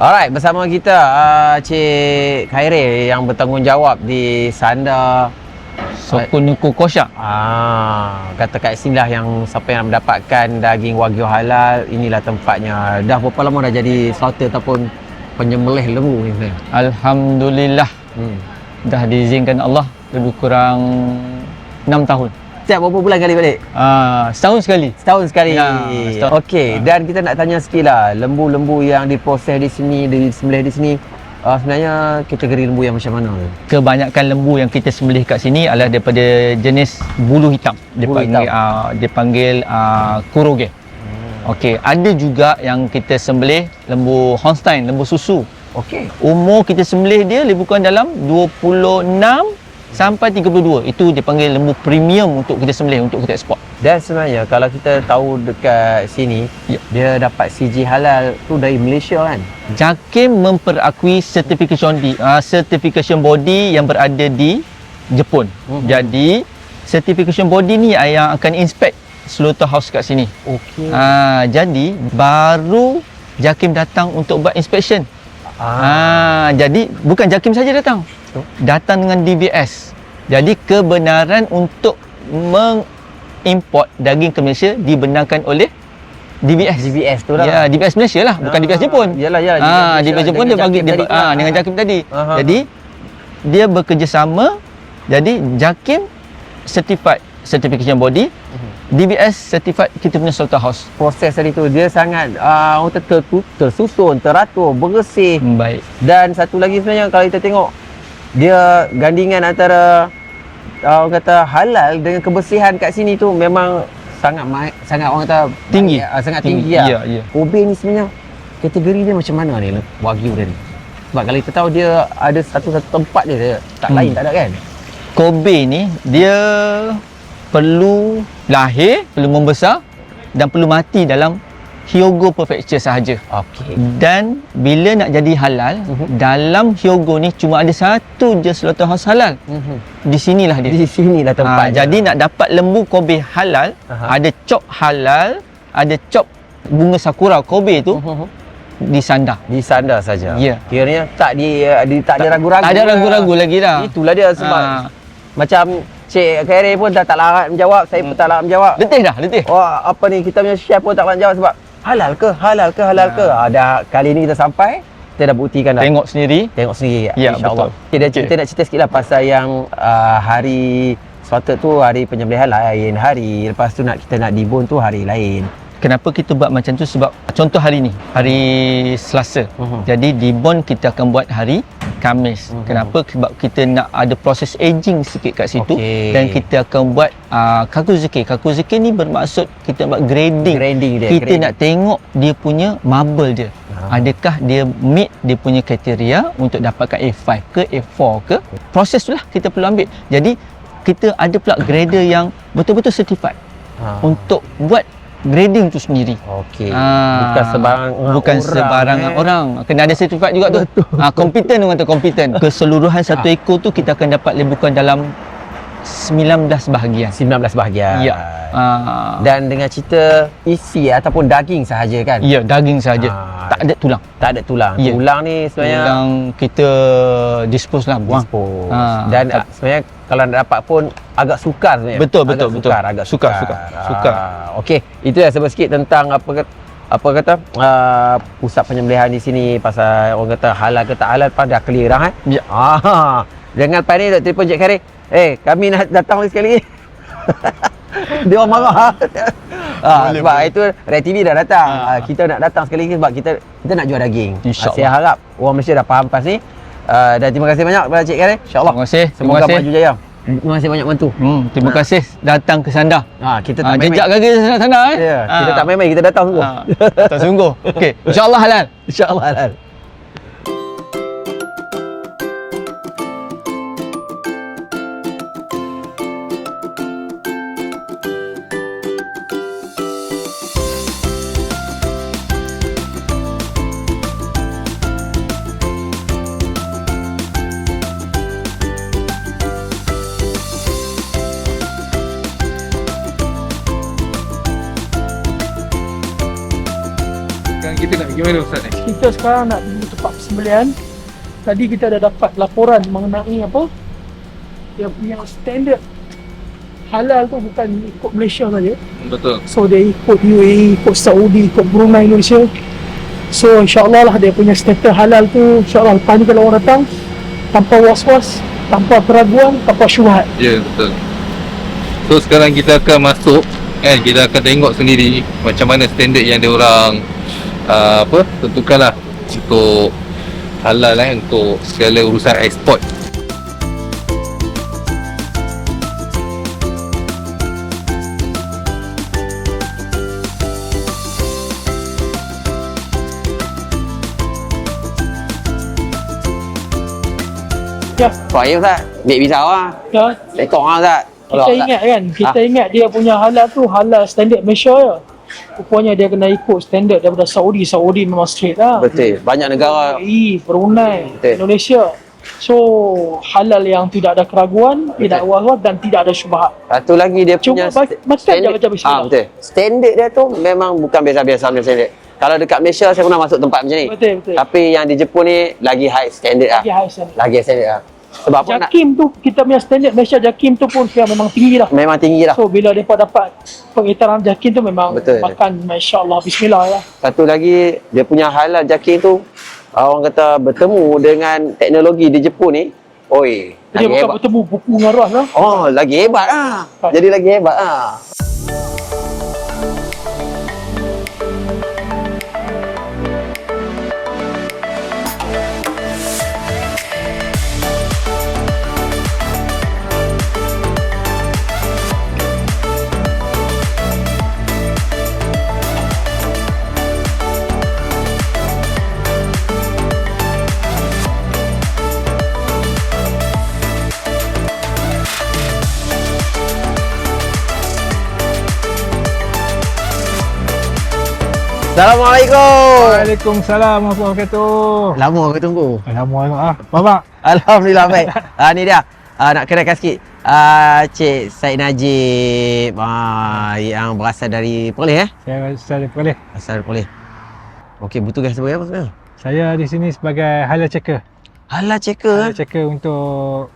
Alright, bersama kita uh, Cik Khairil yang bertanggungjawab di Sanda Sokunuku Kosyak. Ah, kata kat sini lah yang siapa yang mendapatkan daging wagyu halal, inilah tempatnya. Dah berapa lama dah jadi slaughter ataupun penyembelih lembu ni sebenarnya? Alhamdulillah Hmm. dah diizinkan Allah lebih kurang 6 tahun. Setiap berapa bulan kali balik? Ah, setahun sekali. Setahun sekali. Ya, setahun. Okey, dan kita nak tanya sikit lah, lembu-lembu yang diproses di sini, disembelih di sini, uh, sebenarnya kategori lembu yang macam mana? Kebanyakan lembu yang kita sembelih kat sini adalah daripada jenis bulu hitam. Dia Bulu panggil hitam. ah, dia panggil ah, kuroge. Okey, ada juga yang kita sembelih lembu Holstein, lembu susu. Okey. Umur kita sembelih dia lebih kurang dalam 26 sampai 32. Itu dipanggil lembu premium untuk kita sembelih untuk kita ekspor. Dan sebenarnya kalau kita tahu dekat sini, Ya. dia dapat CG halal tu dari Malaysia kan? JAKIM memperakui certification di uh, certification body yang berada di Jepun. Mhm. Jadi certification body ni yang akan inspect slaughterhouse kat sini. Okey. Ah jadi baru JAKIM datang untuk buat inspection. Ah jadi bukan JAKIM saja datang. Datang dengan DBS. Jadi kebenaran untuk mengimport daging ke Malaysia dibenarkan oleh DBS. DBS tu lah. Ya, DBS Malaysia lah, bukan Ah, DBS Jepun. yalah, yalah, Ah, DBS Jepun dia bagi dia ah pula. dengan JAKIM tadi. Aha. Jadi dia bekerjasama jadi JAKIM certified certification body, Mhm. DBS certified kita punya slaughterhouse. Proses tadi tu dia sangat uh, ter, ter, tersusun, teratur, bersih. Hmm, baik. Dan satu lagi sebenarnya kalau kita tengok dia gandingan antara uh, orang kata halal dengan kebersihan kat sini tu memang sangat ma- sangat orang kata Tinggi. uh, sangat tinggi, lah. Ya, ya. Kobe ni sebenarnya kategori dia macam mana ni wagyu dia ni? Sebab kalau kita tahu dia ada satu-satu tempat dia, dia tak Hmm. lain tak ada kan? Kobe ni dia perlu lahir, perlu membesar dan perlu mati dalam Hyogo Prefecture sahaja. Okey. Dan bila nak jadi halal, Mhm. dalam Hyogo ni cuma ada satu je slaughterhouse halal. Mhm. Di sinilah dia. Di sinilah Ha, tempat. jadi nak dapat lembu Kobe halal, Aha. ada chop halal, ada chop bunga sakura Kobe tu Mhm. di Sanda. di sandar saja. Ya. Kiranya tak di, di tak, ada ragu-ragu. Tak ada ragu-ragu lagi dah. Itulah dia sebab Ha. macam Cik Khairi pun dah tak larat menjawab, saya pun tak larat menjawab. Letih dah, letih. Wah, apa ni kita punya chef pun tak larat menjawab sebab halal ke? Halal ke? Halal ke? Ha. dah kali ni kita sampai, kita dah buktikan dah. Tengok sendiri. Tengok sendiri Ya, insya-Allah. betul. Okay, Okey. kita nak cerita sikit lah pasal yang uh, hari Suatu tu hari penyembelihan lain hari Lepas tu nak kita nak dibun tu hari lain Kenapa kita buat macam tu sebab contoh hari ni, hari Selasa. Mhm. Jadi dibon kita akan buat hari Kamis. Mhm. Kenapa? Sebab kita nak ada proses aging sikit kat situ Okey. dan kita akan buat uh, kakuzuki. Kakuzuki ni bermaksud kita buat grading. Grading dia kita grading. nak tengok dia punya marble dia. Ah. Adakah dia meet dia punya kriteria untuk dapatkan A5 ke A4 ke? Proses tu lah kita perlu ambil. Jadi kita ada pula grader yang betul-betul certified ha. untuk buat grading tu sendiri. Okey Ah, Bukan sebarang bukan orang, sebarangan eh. orang. Kena ada sertifikat juga tu. Ah kompeten orang tu kompeten. Keseluruhan satu Ah. ekor tu kita akan dapat lebih kurang dalam 19 bahagian. 19 bahagian Ya. Ah Dan dengan cerita isi ataupun daging sahaja kan ya daging saja. Ah. Tak ada tulang. Tak ada tulang Ya. Tulang ni sebenarnya Tulang kita dispose lah buang. dispose. Ah, Dan tak- sebenarnya kalau nak dapat pun agak sukar sebenarnya. Betul, agak betul, betul. sukar, Agak Sukar, sukar. sukar, sukar. Ah, Okey, itu dah sebut sikit tentang apa kata apa kata uh, pusat penyembelihan di sini pasal orang kata halal ke tak halal pada clear dah eh. Ya. Ah, jangan panik tak telefon Cik Khairi. Eh, kami nak datang lagi sekali. Dia orang marah. ah, Boleh, sebab boleh. itu Red TV dah datang. Ah. Ah, kita nak datang sekali lagi sebab kita kita nak jual daging. InsyaAllah. Saya harap orang Malaysia dah faham pas ni. Uh, dan terima kasih banyak kepada Cik Khairi. InsyaAllah. Terima kasih. Terima Semoga kasih. maju jaya. Terima kasih banyak bantu. Hmm, terima kasih datang ke Sanda. Ha, kita tak jejak main-main. kaki sana sana eh. Ya, kita Ah. tak main-main, kita datang sungguh. Ah, tak sungguh. Okey, insya-Allah halal. InsyaAllah halal. Sekarang nak pergi tempat persembelian. Tadi kita dah dapat laporan mengenai apa? Dia punya standard halal tu bukan ikut Malaysia saja. Betul. so dia ikut UAE ikut Saudi ikut Brunei Indonesia so insyaAllah lah dia punya standard halal tu insyaAllah lepas ni kalau orang datang tanpa was-was tanpa keraguan tanpa syubhat. Ya, betul. So sekarang kita akan masuk kan kita akan tengok sendiri macam mana standard yang dia orang uh, apa tentukanlah untuk halal eh untuk segala urusan ekspor. ya, Pak ya Ustaz, ambil pisau lah. ya Lekong lah Ustaz. Kita ingat kan kita Ah. ingat dia punya halal tu halal standard Malaysia je rupanya dia kena ikut standard daripada Saudi Saudi memang straight lah Betul. Banyak negara UAE, Brunei, Betul. Indonesia. So halal yang tidak ada keraguan, tidak was dan tidak ada syubhat. Satu lagi dia Cuma punya ba- makan je macam bismillah. Ah betul. Standard dia tu memang bukan biasa-biasa punya standard. Kalau dekat Malaysia saya pernah masuk tempat macam ni. Betul betul. Tapi yang di Jepun ni lagi high standard lah. Lagi high standard. Lagi high standard lah. Sebab apa nak Jakim tu kita punya standard Malaysia Jakim tu pun kira memang tinggi lah. memang tinggi lah. So bila mereka dapat pengiktaran Jakim tu memang Betul. makan masya-Allah bismillah ya. Satu lagi dia punya halal jakin tu orang kata bertemu dengan teknologi di Jepun ni. Oi, Dia lagi bukan hebat. bertemu buku dengan lah. Oh, lagi hebat lah. Jadi lagi hebat lah. Assalamualaikum. Waalaikumsalam warahmatullahi wabarakatuh. Lama aku tunggu. Alhamdulillah. Ah, Bapak. Alhamdulillah baik. Ah ni dia. Ah nak kenalkan sikit. Ah Cik Said Najib ah yang berasal dari Perlis eh? Saya saya boleh. Asal dari Perlis. Okey, bertugas sebagai apa sebenarnya? Saya di sini sebagai halal checker. Halal checker Halal eh. checker untuk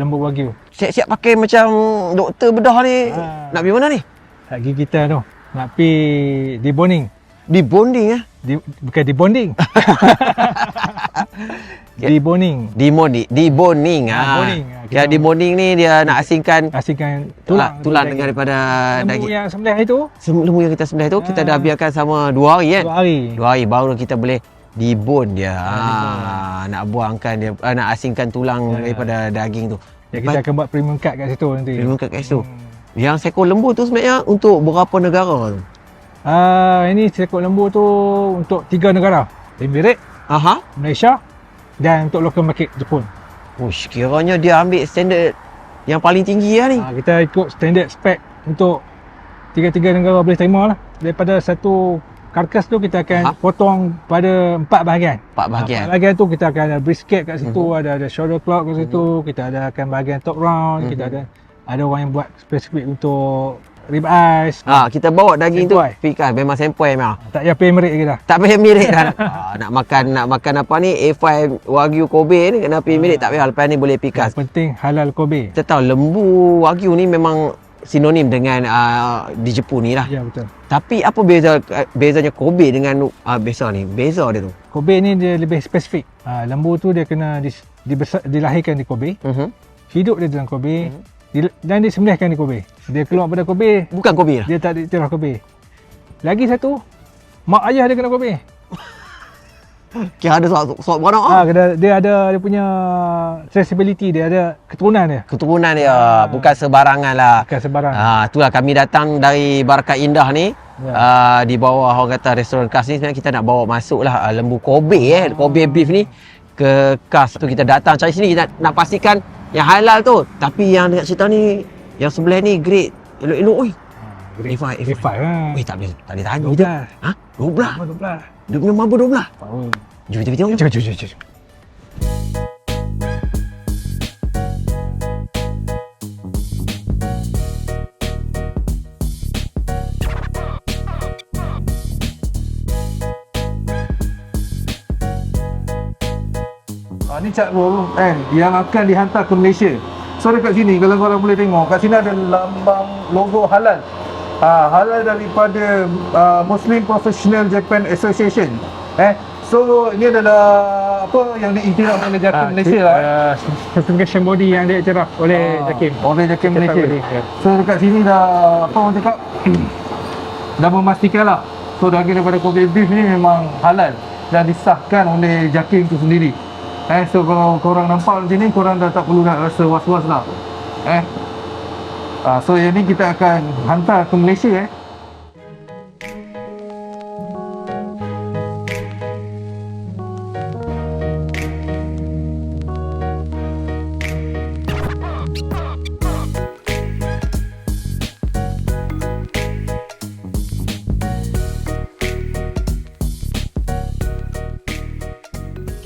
lembu wagyu. Siap-siap pakai macam doktor bedah ni. Ah. Nak pergi mana ni? Gigi kita tu. Nak pi di bonding. Di bonding eh. Di, bukan di bonding. di bonding. Di modi, di bonding Ah, ah. bonding. Ah, Kira kita- di bonding ni dia nak asingkan Asingkan tulang tulang. tulang daging. daripada lembu daging. yang sembelih itu Lembu yang kita sembelih tu kita Ah. dah biarkan sama dua hari kan? dua hari. Dua hari baru kita boleh dibon dia. Ah, Ah, nak buangkan dia ah, nak asingkan tulang Ya. daripada daging tu. Ya, kita akan buat premium cut kat situ nanti. Premium cut kat situ. Hmm. Yang seekor lembu tu sebenarnya untuk berapa negara tu? Ah, ini seekor lembu tu untuk tiga negara. Emirates, Aha. Malaysia dan untuk local market Jepun. Ush, kiranya dia ambil standard yang paling tinggi lah ni. Ha, kita ikut standard spec untuk tiga-tiga negara boleh terima lah. Daripada satu karkas tu kita akan Ha? potong pada empat bahagian. Empat Ha, bahagian. Empat bahagian tu kita akan ada brisket kat situ, Mhm. ada ada shoulder clock kat situ, kita ada akan bahagian top round, kita Mhm. ada ada orang yang buat spesifik untuk rib eyes. Ha, kita bawa daging tu Sempoi. pikan memang sempoi memang. Tak payah pay merit dah. Tak payah mirip dah. ha, nak makan nak makan apa ni A5 Wagyu Kobe ni kena pergi mirip tak payah lepas ni boleh pikas. Yang penting halal Kobe. Kita tahu lembu Wagyu ni memang sinonim dengan uh, di Jepun ni lah. Ya betul. Tapi apa beza bezanya Kobe dengan uh, besa ni? Beza dia tu. Kobe ni dia lebih spesifik. Ha, lembu tu dia kena dis, dibesar, dilahirkan di Kobe, Uh-huh. hidup dia dalam Kobe, Mhm. Dan disembelihkan di Kobe. Dia keluar pada Kobe, Bukan Kobe lah. dia tak diiktiraf Kobe. Lagi satu, mak ayah dia kena Kobe. Kira ada soal, soal beranak Ha, ah. dia, dia ada dia punya traceability, dia ada keturunan dia. Keturunan dia bukan sebarangan lah. Bukan sebarang. Ha, itulah kami datang dari Barakat Indah ni. Ya. Uh, di bawah orang kata restoran khas ni sebenarnya kita nak bawa masuk lah uh, lembu Kobe eh. Kobe beef ni ke khas tu kita datang cari sini nak, nak pastikan yang halal tu. Tapi yang dekat cerita ni yang sebelah ni great. Elok-elok oi. Grade A5, A5. 5 ha. Weh tak boleh tak boleh tahan kita. 12. Ha? 12. Apa 12? Dia punya maba 12. Power. Jom kita tengok. Jom, jom, jom, jom. Ha, cat roll kan yang akan dihantar ke Malaysia. So dekat sini kalau korang boleh tengok kat sini ada lambang logo halal. Ha, halal daripada uh, Muslim Professional Japan Association. Eh, so ini adalah apa yang diiktiraf oleh JAKIM Ah, Malaysia lah. eh. uh, certification body yang diiktiraf oleh Ah, JAKIM. Oleh JAKIM Malaysia. body, ya. So dekat sini dah apa orang cakap dah memastikan lah. So daging daripada Kobe beef ni memang halal dan disahkan oleh JAKIM tu sendiri. Eh, so kalau korang nampak di sini korang dah tak perlu nak rasa was-was lah. Eh. Ah, so yang ni kita akan hantar ke Malaysia eh.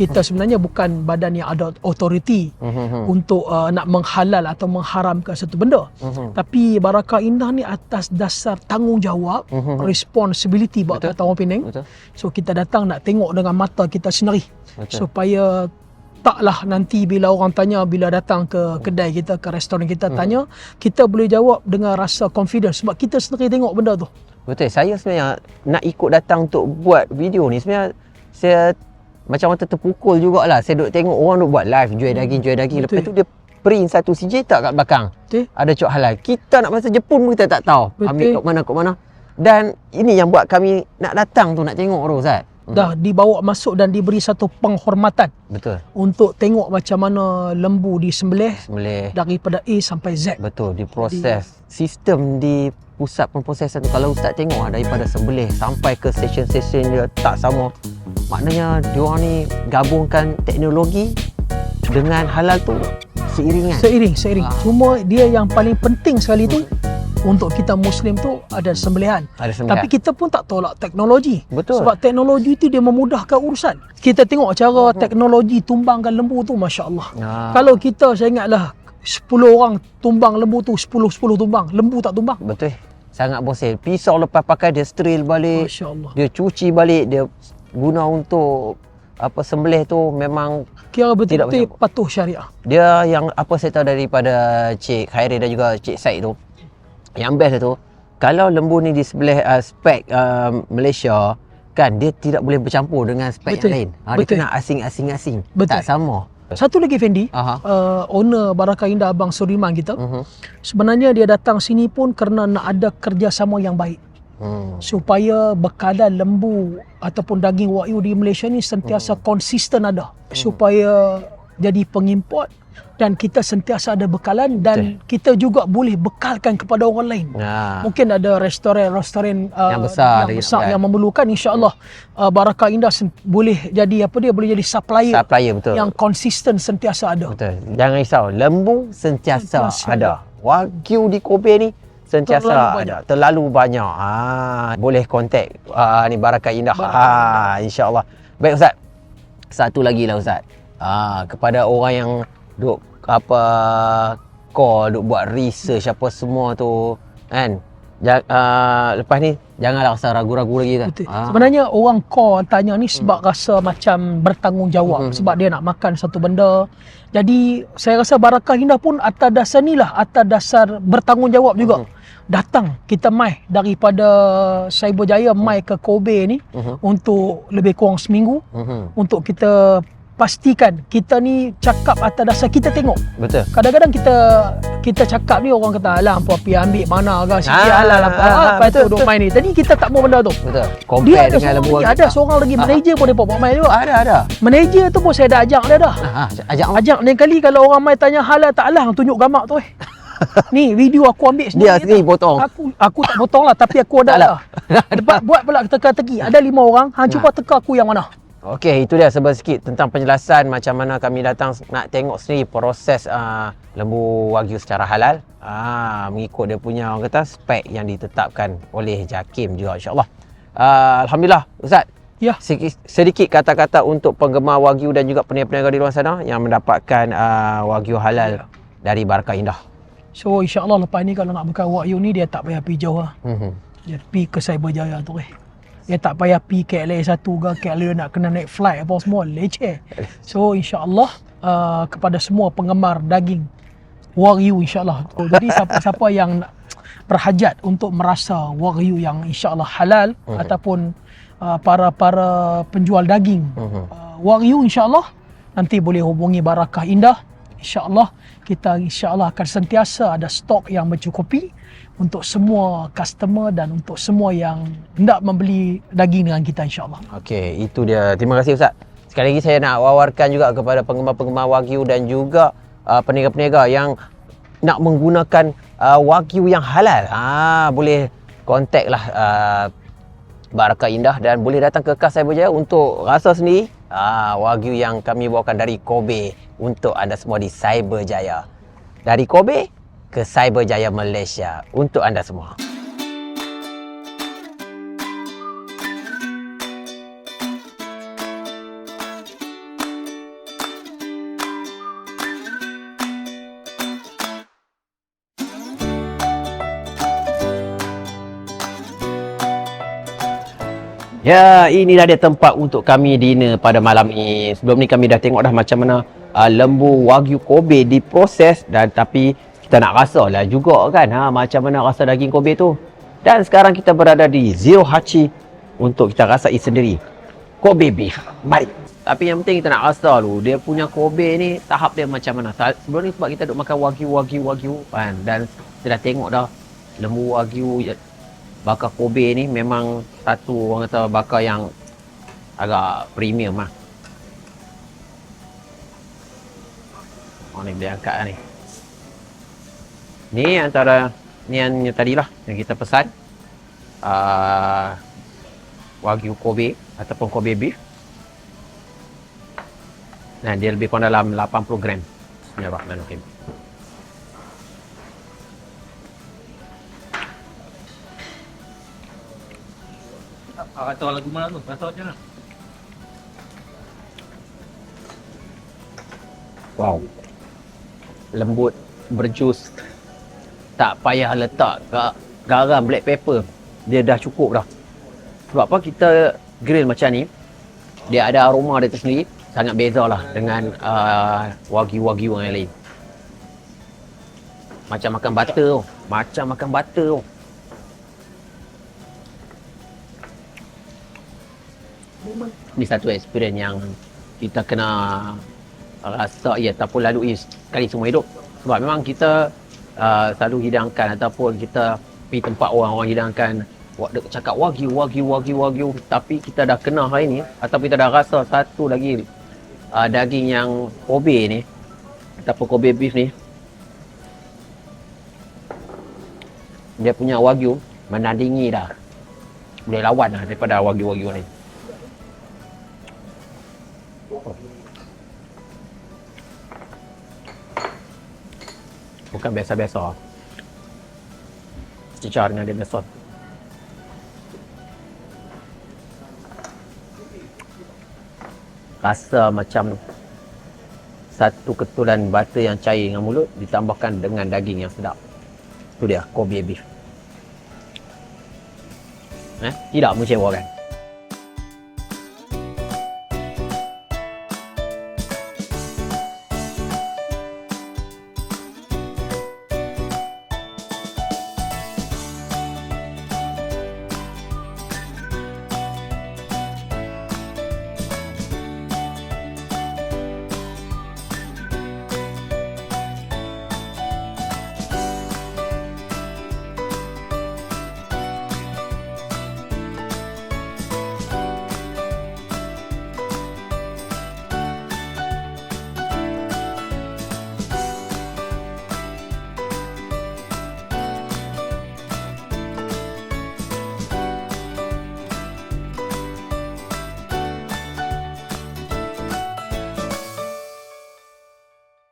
Kita sebenarnya bukan badan yang ada authority Mhm. untuk uh, nak menghalal atau mengharamkan satu benda. Mhm. Tapi Barakah Indah ni atas dasar tanggungjawab, Mhm. responsibility buat Betul. kata orang Penang. Betul. So kita datang nak tengok dengan mata kita sendiri. Betul. Supaya taklah nanti bila orang tanya bila datang ke kedai kita ke restoran kita Hmm. tanya kita boleh jawab dengan rasa confidence sebab kita sendiri tengok benda tu. Betul. Saya sebenarnya nak ikut datang untuk buat video ni sebenarnya saya macam mata terpukul jugalah. Saya duk tengok orang duk buat live jual daging, jual daging. Lepas Betul. tu dia print satu CJ tak kat belakang. Betul. Ada cok halal. Kita nak masuk Jepun pun kita tak tahu. Betul. Ambil kat mana kat mana. Dan ini yang buat kami nak datang tu nak tengok tu Ustaz. Hmm. Dah dibawa masuk dan diberi satu penghormatan Betul. untuk tengok macam mana lembu disembelih Boleh. daripada A sampai Z. Betul, diproses. Sistem di pusat pemprosesan tu kalau ustaz tengok ah, daripada sembelih sampai ke stesen-stesen dia tak sama. Maknanya dia ni gabungkan teknologi dengan halal tu seiringan. Seiring, seiring. Ah. Cuma dia yang paling penting sekali tu untuk kita Muslim tu ada sembelihan. Ada sembelihan. Tapi kita pun tak tolak teknologi. Betul. Sebab teknologi tu dia memudahkan urusan. Kita tengok cara teknologi tumbangkan lembu tu Masya Allah. Ah, Kalau kita saya ingatlah 10 orang tumbang lembu tu 10-10 tumbang. Lembu tak tumbang. betul. Sangat bosen. Pisau lepas pakai dia steril balik. Masya Allah. Dia cuci balik, dia guna untuk apa sembelih tu memang Kira betul-betul patuh syariah. Dia yang apa saya tahu daripada Cik Khairi dan juga Cik Said tu Yang best tu Kalau lembu ni di sebelah uh, spek uh, Malaysia Kan dia tidak boleh bercampur dengan spek Betul. yang lain ha, Dia Betul. kena asing-asing-asing Betul. Tak sama Satu lagi Fendi, Aha. uh, owner Barakah Indah Abang Suriman kita, Mhm. sebenarnya dia datang sini pun kerana nak ada kerjasama yang baik. Hmm. supaya bekalan lembu ataupun daging wagyu di Malaysia ni sentiasa Hmm. konsisten ada supaya jadi pengimport dan kita sentiasa ada bekalan dan kita juga boleh bekalkan kepada orang lain. Nah, Mungkin ada restoran-restoran uh, Yang besar yang, besar yang memerlukan insya-Allah uh, Barakah Indah sen- boleh jadi apa dia boleh jadi supplier supplier betul. yang konsisten sentiasa ada. Betul. Jangan risau Lembu sentiasa, Sentiasa. ada. Wagyu di Kobe ni Sentiasa Terlalu ada. banyak. Terlalu banyak. Ha, Boleh kontak uh, Ni Barakah Indah. Barakah ha, InsyaAllah. Baik Ustaz. Satu lagi lah Ustaz. Ha, Kepada orang yang Duk apa Call Duk buat research Apa semua tu Kan ja, uh, Lepas ni Janganlah rasa ragu-ragu lagi Betul. ha. Sebenarnya orang call tanya ni sebab rasa macam bertanggungjawab Hmm. sebab dia nak makan satu benda. Jadi saya rasa Barakah Indah pun atas dasar ni lah atas dasar bertanggungjawab juga. Hmm. Datang kita mai daripada Cyberjaya mai ke Kobe ni Mhm. untuk lebih kurang seminggu Mhm. untuk kita pastikan kita ni cakap atas dasar kita tengok. Betul Kadang-kadang kita kita cakap ni orang kata alah apa pi ambil mana agak sikit Ah, halal apa ah, ah, lepas tu duk main ni. Tadi kita tak mau benda tu. Betul Dia Compare ada dengan lembu ada seorang lagi Ah. manager pun dia buat main juga. Ada ada Manager tu pun saya dah ajak dia dah. ha, Ajak Ajak lain kali kalau orang main tanya halal tak halal tunjuk gambar tu eh. Ni video aku ambil sendiri. Dia sendiri potong Aku aku tak potong lah tapi aku ada lah. lah. Buat, buat pula teka-teki. Ada lima orang, hang cuba teka aku yang mana. Okey, itu dia sebab sikit tentang penjelasan macam mana kami datang nak tengok sendiri proses uh, lembu wagyu secara halal. Ah, mengikut dia punya orang kata spek yang ditetapkan oleh JAKIM juga insya-Allah. Uh, Alhamdulillah Ustaz. Ya. Sedikit, sedikit kata-kata untuk penggemar wagyu dan juga peniaga-peniaga di luar sana yang mendapatkan uh, wagyu halal dari Barakah Indah. So insya-Allah lepas ni kalau nak buka wagyu ni dia tak payah pergi jauh lah. Mhm. Dia pergi ke Cyberjaya tu eh. Dia tak payah pi KLA satu ke KLA nak kena naik flight apa semua leceh. So insya-Allah uh, kepada semua penggemar daging Wagyu insya-Allah. So, jadi siapa-siapa yang nak berhajat untuk merasa Wagyu yang insya-Allah halal Mhm. ataupun uh, para-para penjual daging Mhm. uh, Wagyu insya-Allah nanti boleh hubungi Barakah Indah. Insya-Allah kita insya-Allah akan sentiasa ada stok yang mencukupi untuk semua customer dan untuk semua yang hendak membeli daging dengan kita insya-Allah. Okey, itu dia. Terima kasih Ustaz. Sekali lagi saya nak wawarkan juga kepada penggemar-penggemar Wagyu dan juga uh, peniaga-peniaga yang nak menggunakan uh, Wagyu yang halal. Ha, boleh kontak lah uh, Barakah Indah dan boleh datang ke Kas Cyberjaya untuk rasa sendiri uh, Wagyu yang kami bawakan dari Kobe untuk anda semua di Cyberjaya. Dari Kobe ke Cyberjaya Malaysia untuk anda semua. Ya, inilah dia tempat untuk kami dinner pada malam ini. Sebelum ni kami dah tengok dah macam mana uh, lembu wagyu Kobe diproses dan tapi kita nak rasa lah juga kan ha, macam mana rasa daging Kobe tu. Dan sekarang kita berada di Zero Hachi untuk kita rasai sendiri. Kobe beef. Mari. Tapi yang penting kita nak rasa dulu dia punya Kobe ni tahap dia macam mana. Sebelum ni sebab kita duk makan wagyu wagyu wagyu kan dan kita dah tengok dah lembu wagyu bakar Kobe ni memang satu orang kata bakar yang agak premium lah. Oh ni boleh angkat lah ni. Ni antara ni yang, yang tadi lah yang kita pesan. Uh, Wagyu Kobe ataupun Kobe beef. Nah, dia lebih kurang dalam 80 gram. Bismillahirrahmanirrahim. Ah, kata lagu mana tu? Kata macam mana? Wow. Lembut, berjus. Tak payah letak ga- garam black pepper. Dia dah cukup dah. Sebab apa kita grill macam ni, dia ada aroma dia tersendiri. Sangat beza lah dengan uh, wagyu-wagyu yang lain. Macam makan butter tu. Macam makan butter tu. Ni satu experience yang kita kena rasa ya ataupun lalui sekali semua hidup. Sebab memang kita uh, selalu hidangkan ataupun kita pergi tempat orang-orang hidangkan. Cakap wagyu wagyu wagyu wagyu. Tapi kita dah kena hari ni ataupun kita dah rasa satu lagi uh, daging yang Kobe ni ataupun Kobe beef ni. Dia punya wagyu menandingi dah. Boleh lawan lah daripada wagyu-wagyu lain bukan biasa-biasa. Cicah dengan dia biasa. Rasa macam satu ketulan butter yang cair dengan mulut ditambahkan dengan daging yang sedap. Tu dia Kobe beef. Eh? Tidak mengecewakan